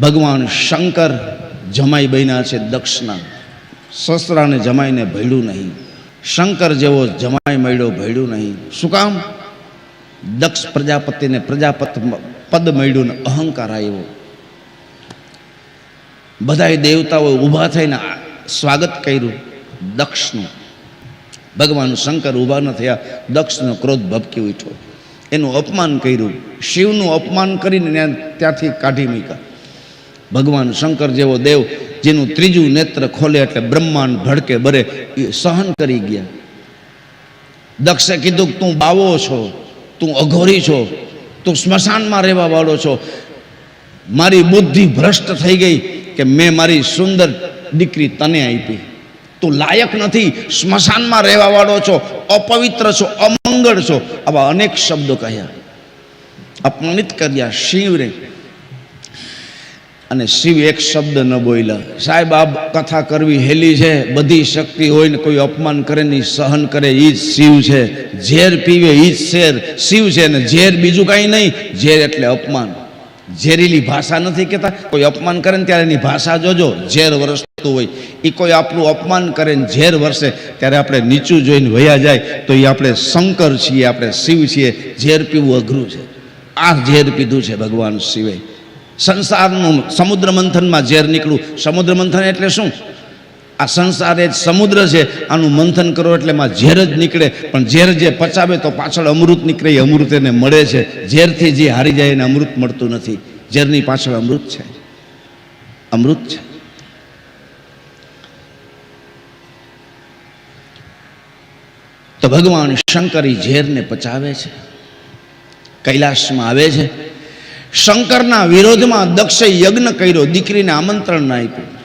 ભગવાન શંકર જમાઈ બન્યા છે દક્ષના સસરાને જમાઈને ભયડું નહીં. શંકર જેવો જમાઈ મળ્યો ભળ્યું નહીં. શું કામ? દક્ષ પ્રજાપતિને પ્રજાપત પદ મળ્યું ને અહંકાર આવ્યો. બધાય દેવતાઓ ઊભા થઈને સ્વાગત કર્યું દક્ષનું. ભગવાન શંકર ઊભા ન થયા, દક્ષનો ક્રોધ ભબકી ઉઠ્યો. એનું અપમાન કર્યું. શિવનું અપમાન કરીને ત્યાંથી કાઢી મૂક્યા. ભગવાન શંકર જેવો દેવ, જેનું ત્રીજું નેત્ર ખોલે એટલે બ્રહ્માંડ ભડકે બરે, એ સહન કરી ગયા. દક્ષે કીધું તું બાવો છો, તું અઘોરી છો, તું સ્મશાનમાં રહેવા વાળો છો. મારી બુદ્ધિ ભ્રષ્ટ થઈ ગઈ કે મેં મારી સુંદર દીકરી તને આપી. તું લાયક નથી, સ્મશાનમાં રહેવા વાળો છો, અપવિત્ર છો, અમંગળ છો. આવા અનેક શબ્દો કહ્યા. અપમાનિત કર્યા શિવને અને શિવ એક શબ્દ ન બોલ્યા. સાહેબ, આ કથા કરવી હેલી છે. બધી શક્તિ હોય ને કોઈ અપમાન કરે ને સહન કરે એ જ શિવ છે. ઝેર પીવે એ જ શેર. શિવ છે ને ઝેર બીજું કાંઈ નહીં. ઝેર એટલે અપમાન. ઝેરીલી ભાષા નથી કહેતા. કોઈ અપમાન કરે ને ત્યારે એની ભાષા જોજો. ઝેર વરસતું હોય. એ કોઈ આપણું અપમાન કરે ને ઝેર વરસે, ત્યારે આપણે નીચું જોઈને વયા જાય. તો એ આપણે શંકર છીએ, આપણે શિવ છીએ. ઝેર પીવું અઘરું છે. આ ઝેર પીધું છે ભગવાન શિવે. સંસારનું સમુદ્ર મંથનમાં ઝેર નીકળ્યું. સમુદ્ર મંથન એટલે શું? આ સંસાર એ જ સમુદ્ર છે. આનું મંથન કરો એટલે એમાં ઝેર જ નીકળે. પણ ઝેર જે પચાવે તો પાછળ અમૃત નીકળે. એ અમૃત એને મળે છે. ઝેરથી જે હારી જાય એને અમૃત મળતું નથી. ઝેરની પાછળ અમૃત છે. અમૃત છે. તો ભગવાન શંકર ઝેરને પચાવે છે. કૈલાસમાં આવે છે. શંકરના વિરોધમાં દક્ષે યજ્ઞ કર્યો, દીકરીને આમંત્રણ ના આપ્યું.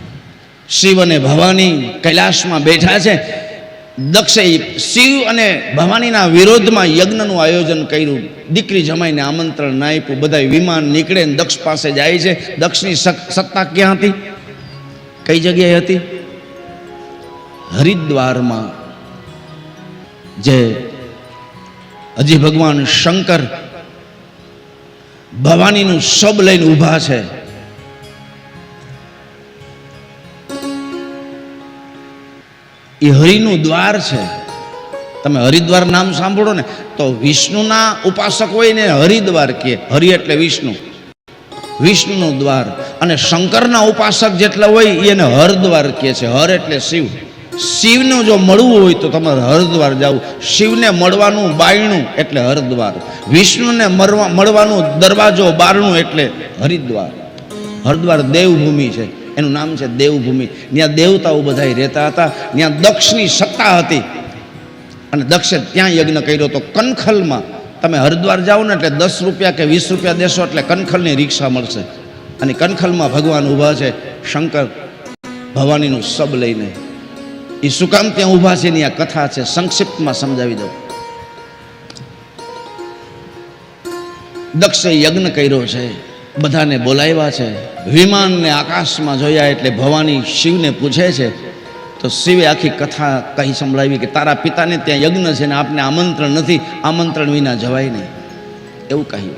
શિવ અને ભવાની કૈલાસમાં બેઠા છે. દક્ષે શિવ અને ભવાનીના વિરોધમાં યજ્ઞનું આયોજન કર્યું. દીકરી જમાઈને આમંત્રણ ના આપ્યું. બધા વિમાન નીકળે ને દક્ષ પાસે જાય છે. દક્ષની સત્તા ક્યાં હતી? કઈ જગ્યાએ હતી? હરિદ્વારમાં. જે હજી ભગવાન શંકર ભવાનીનું શબ લઈને ઊભા છે. એ હરિનું દ્વાર છે. તમે હરિદ્વાર નામ સાંભળો ને, તો વિષ્ણુના ઉપાસક હોય ને હરિદ્વાર કહે હરિ એટલે વિષ્ણુ. વિષ્ણુનું દ્વાર. અને શંકરના ઉપાસક જેટલા હોય એને હરદ્વાર કહે છે, હર એટલે શિવ. શિવનું જો મળવું હોય તો તમારે હરદ્વાર જવું. શિવને મળવાનું બાયણું એટલે હરદ્વાર. વિષ્ણુને મળવા મળવાનું દરવાજો બારણું એટલે હરિદ્વાર. હરદ્વાર દેવભૂમિ છે. એનું નામ છે દેવભૂમિ. ત્યાં દેવતાઓ બધા રહેતા હતા. ત્યાં દક્ષની સત્તા હતી. અને દક્ષે ત્યાં યજ્ઞ કર્યો તો કનખલમાં તમે હરિદ્વાર જાઓ ને એટલે દસ રૂપિયા કે વીસ રૂપિયા દેશો એટલે કનખલની રિક્ષા મળશે. અને કનખલમાં ભગવાન ઊભા છે. શંકર ભવાનીનું સબ લઈને એ શું કામ ત્યાં ઊભા છે એની આ કથા છે, સંક્ષિપ્તમાં સમજાવી દઉં. દક્ષે યજ્ઞ કર્યો છે, બધાને બોલાવ્યા છે. વિમાનને આકાશમાં જોયા એટલે ભવાની શિવને પૂછે છે, તો શિવે આખી કથા કહી સંભળાવી કે તારા પિતાને ત્યાં યજ્ઞ છે ને આપને આમંત્રણ નથી, આમંત્રણ વિના જવાય નહીં. એવું કહ્યું.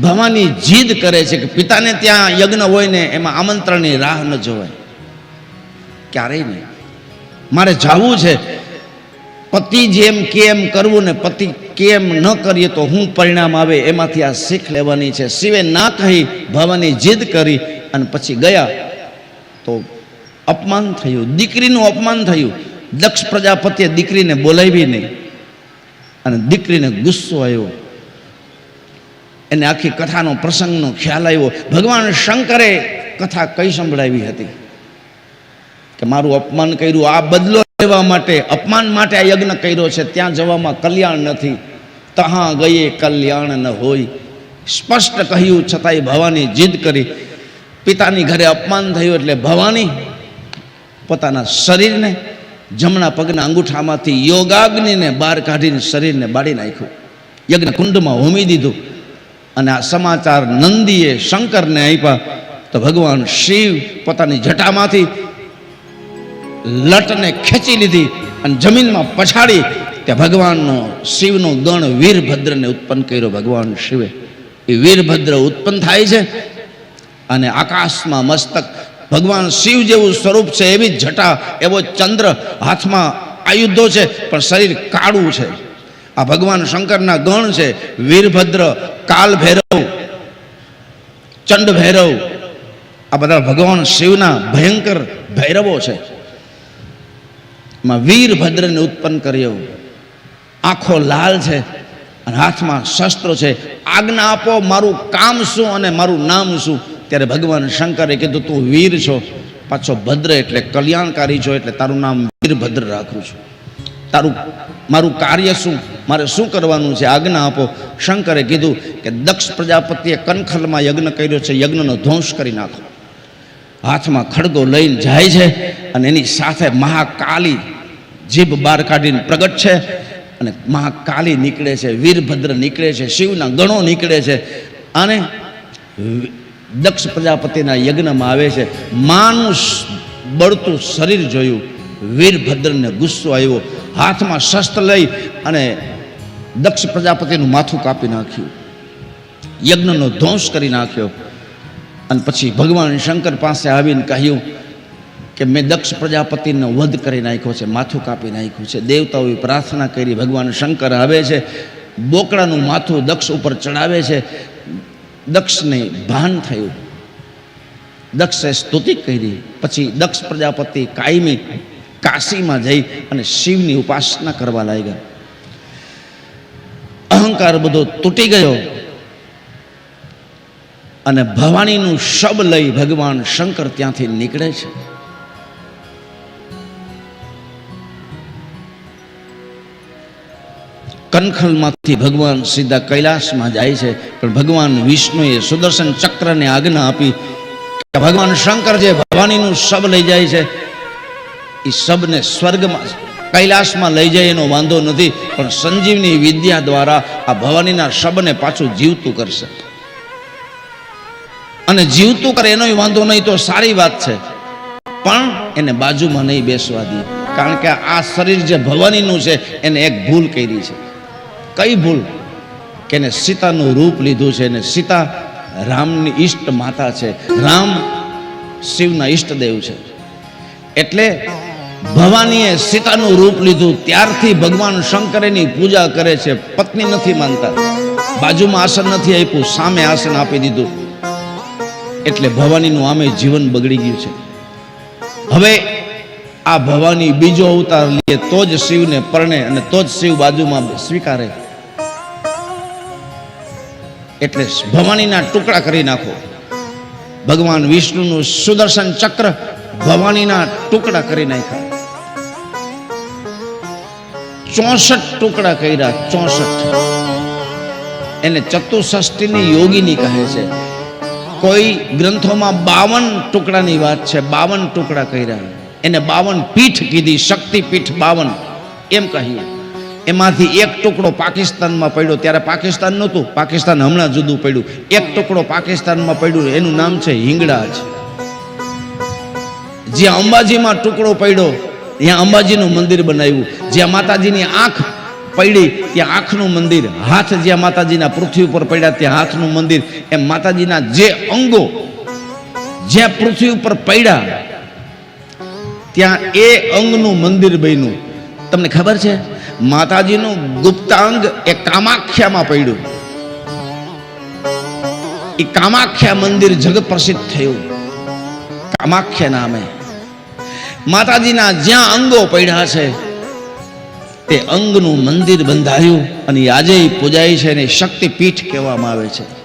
ભવાની જીદ કરે છે કે પિતાને ત્યાં યજ્ઞ હોય ને એમાં આમંત્રણની રાહ ન જોવાય. ક્યારેય નહીં. મારે જવું છે, પતિ જેમ કેમ કરવું ને પતિ કેમ ન કરીએ તો હું પરિણામ આવે, એમાંથી આ શીખ લેવાની છે. શિવે ના કહી ભવાની જીદ કરી અને પછી ગયા તો અપમાન થયું. દીકરીનું અપમાન થયું. દક્ષ પ્રજાપતિએ દીકરીને બોલાવી નહીં. અને દીકરીને ગુસ્સો આવ્યો. એને આખી કથાનો પ્રસંગનો ખ્યાલ આવ્યો. ભગવાન શંકરે કથા કઈ સંભળાવી હતી? કે મારું અપમાન કર્યું, આ બદલો લેવા માટે, અપમાન માટે આ યજ્ઞ કર્યો છે, ત્યાં જવામાં કલ્યાણ નથી. તહાં ગયે કલ્યાણ ન હોય. સ્પષ્ટ કહ્યું છતાંય ભવાની જીદ કરી. પિતાની ઘરે અપમાન થયું એટલે ભવાની પોતાના શરીરને, જમણા પગના અંગૂઠામાંથી યોગાગ્નિને બહાર કાઢીને શરીરને બાળી નાખ્યું. યજ્ઞ કુંડમાં હોમી દીધું. અને આ સમાચાર નંદીએ શંકરને આપ્યા. તો ભગવાન શિવ પોતાની જટામાંથી લટને ખેંચી લીધી અને જમીનમાં પછાડી ત્યાં ભગવાનનો શિવનો ગણ વીરભદ્રને ઉત્પન્ન કર્યો. ભગવાન શિવે એ વીરભદ્ર ઉત્પન્ન થાય છે અને આકાશમાં મસ્તક ભગવાન શિવ જેવું સ્વરૂપ છે એવી જટા, એવો ચંદ્ર હાથમાં આયુધો છે, પણ શરીર કાળું છે. આ ભગવાન શંકરના ગણ છે, વીરભદ્ર, કાલ ભૈરવ, ચંડ ભૈરવ. આ બધા ભગવાન શિવના ભયંકર ભૈરવો છે. એમાં વીરભદ્રને ઉત્પન્ન કર્યો. આંખો લાલ છે અને હાથમાં શસ્ત્રો છે. આજ્ઞા આપો, મારું કામ શું અને મારું નામ શું? ત્યારે ભગવાન શંકરે કીધું, તું વીર છો. પાછો ભદ્ર એટલે કલ્યાણકારી છો, એટલે તારું નામ વીરભદ્ર રાખું છું. તારું, મારું કાર્ય શું? મારે શું કરવાનું છે? આજ્ઞા આપો. શંકરે કીધું કે દક્ષ પ્રજાપતિએ કનખલમાં યજ્ઞ કર્યો છે. યજ્ઞનો ધ્વંસ કરી નાખો. હાથમાં ખડગો લઈને જાય છે અને એની સાથે મહાકાલી જીભ બહાર કાઢીને પ્રગટ છે અને મહાકાલી નીકળે છે, વીરભદ્ર નીકળે છે, શિવના ગણો નીકળે છે અને દક્ષ પ્રજાપતિના યજ્ઞમાં આવે છે. માનું બળતું શરીર જોયું, વીરભદ્રને ગુસ્સો આવ્યો, હાથમાં શસ્ત્ર લઈ અને દક્ષ પ્રજાપતિનું માથું કાપી નાખ્યું. યજ્ઞનો ધ્વંસ કરી નાખ્યો અને પછી ભગવાન શંકર પાસે આવીને કહ્યું કે મેં દક્ષ પ્રજાપતિનો વધ કરી નાખ્યો છે, માથું કાપી નાખ્યું છે, દેવતાઓએ પ્રાર્થના કરી, ભગવાન શંકર આવે છે, બોકડાનું માથું દક્ષ ઉપર ચડાવે છે, દક્ષને ભાન થયું. દક્ષે સ્તુતિ કરી, પછી દક્ષ પ્રજાપતિ કાયમી કાશીમાં જઈ અને શિવની ઉપાસના કરવા લાગ્યા. અહંકાર બધો તૂટી ગયો અને ભવાનીનું શબ લઈ ભગવાન શંકર ત્યાંથી નીકળે છે. કનખલમાંથી ભગવાન સીધા કૈલાસમાં જાય છે. પણ ભગવાન વિષ્ણુએ સુદર્શન ચક્રને આજ્ઞા આપી ભગવાન શંકર જે ભવાનીનું શબ લઈ જાય છે, એ શબને સ્વર્ગમાં, કૈલાસમાં લઈ જાય એનો વાંધો નથી, પણ સંજીવની વિદ્યા દ્વારા આ ભવાનીના શબને પાછું જીવતું કરશે. અને જીવતું કરે એનો વાંધો નહીં તો સારી વાત છે. પણ એને બાજુમાં નહીં બેસવા દે. કારણ કે આ શરીર જે ભવાનીનું છે, એને એક ભૂલ કરી છે. કઈ ભૂલ? કે એને સીતાનું રૂપ લીધું છે અને સીતા રામની ઈષ્ટ માતા છે. રામ શિવના ઈષ્ટદેવ છે. એટલે ભવાનીએ સીતાનું રૂપ લીધું, ત્યારથી ભગવાન શંકરેની પૂજા કરે છે. પત્ની નથી માનતા. બાજુમાં આસન નથી આપ્યું, સામે આસન આપી દીધું. એટલે ભવાનીનું આમે જીવન બગડી ગયું છે. હવે આ ભવાની બીજો અવતાર લઈએ, તો જ શિવને પરણે અને તો જ શિવ બાજુમાં સ્વીકારે. એટલે ભવાનીના ટુકડા કરી નાખો. ભગવાન વિષ્ણુનું સુદર્શન ચક્ર ભવાનીના ટુકડા કરી નાખ્યા. ચોસઠ ટુકડા કર્યા, ચોસઠ. એને ચતુષ્ઠીની યોગીની કહે છે, કોઈ ગ્રંથોમાં બાવન ટુકડાની વાત છે, બાવન ટુકડા કર્યા. એને બાવન પીઠ કીધી શક્તિ પીઠ બાવન. એમ કહ્યું એમાંથી એક ટુકડો પાકિસ્તાનમાં પડ્યો ત્યારે પાકિસ્તાન નહોતું, પાકિસ્તાન હમણાં જુદું પડ્યું. એક ટુકડો પાકિસ્તાનમાં પડ્યું, એનું નામ છે હિંગળાજ જ્યાં અંબાજીમાં ટુકડો પડ્યો, ત્યાં અંબાજીનું મંદિર બનાવ્યું. જ્યાં માતાજીની આંખ પડી, ત્યાં આંખનું મંદિર. હાથ જ્યાં માતાજીના પૃથ્વી ઉપર પડ્યા, ત્યાં હાથનું મંદિર. એમ માતાજીના જે અંગો જ્યાં પૃથ્વી ઉપર પડ્યા, ત્યાં એ અંગનું મંદિર બન્યું. તમને ખબર છે? માતાજીનું ગુપ્તાંગ એ કામાખ્યામાં પડ્યું. એ કામાખ્યા મંદિર જગ પ્રસિદ્ધ થયું. કામાખ્યા નામે. માતાજીના જ્યાં અંગો પડ્યા છે, તે અંગનું મંદિર બંધાયું અને આજે પૂજાય છે એને શક્તિપીઠ કહેવામાં આવે છે.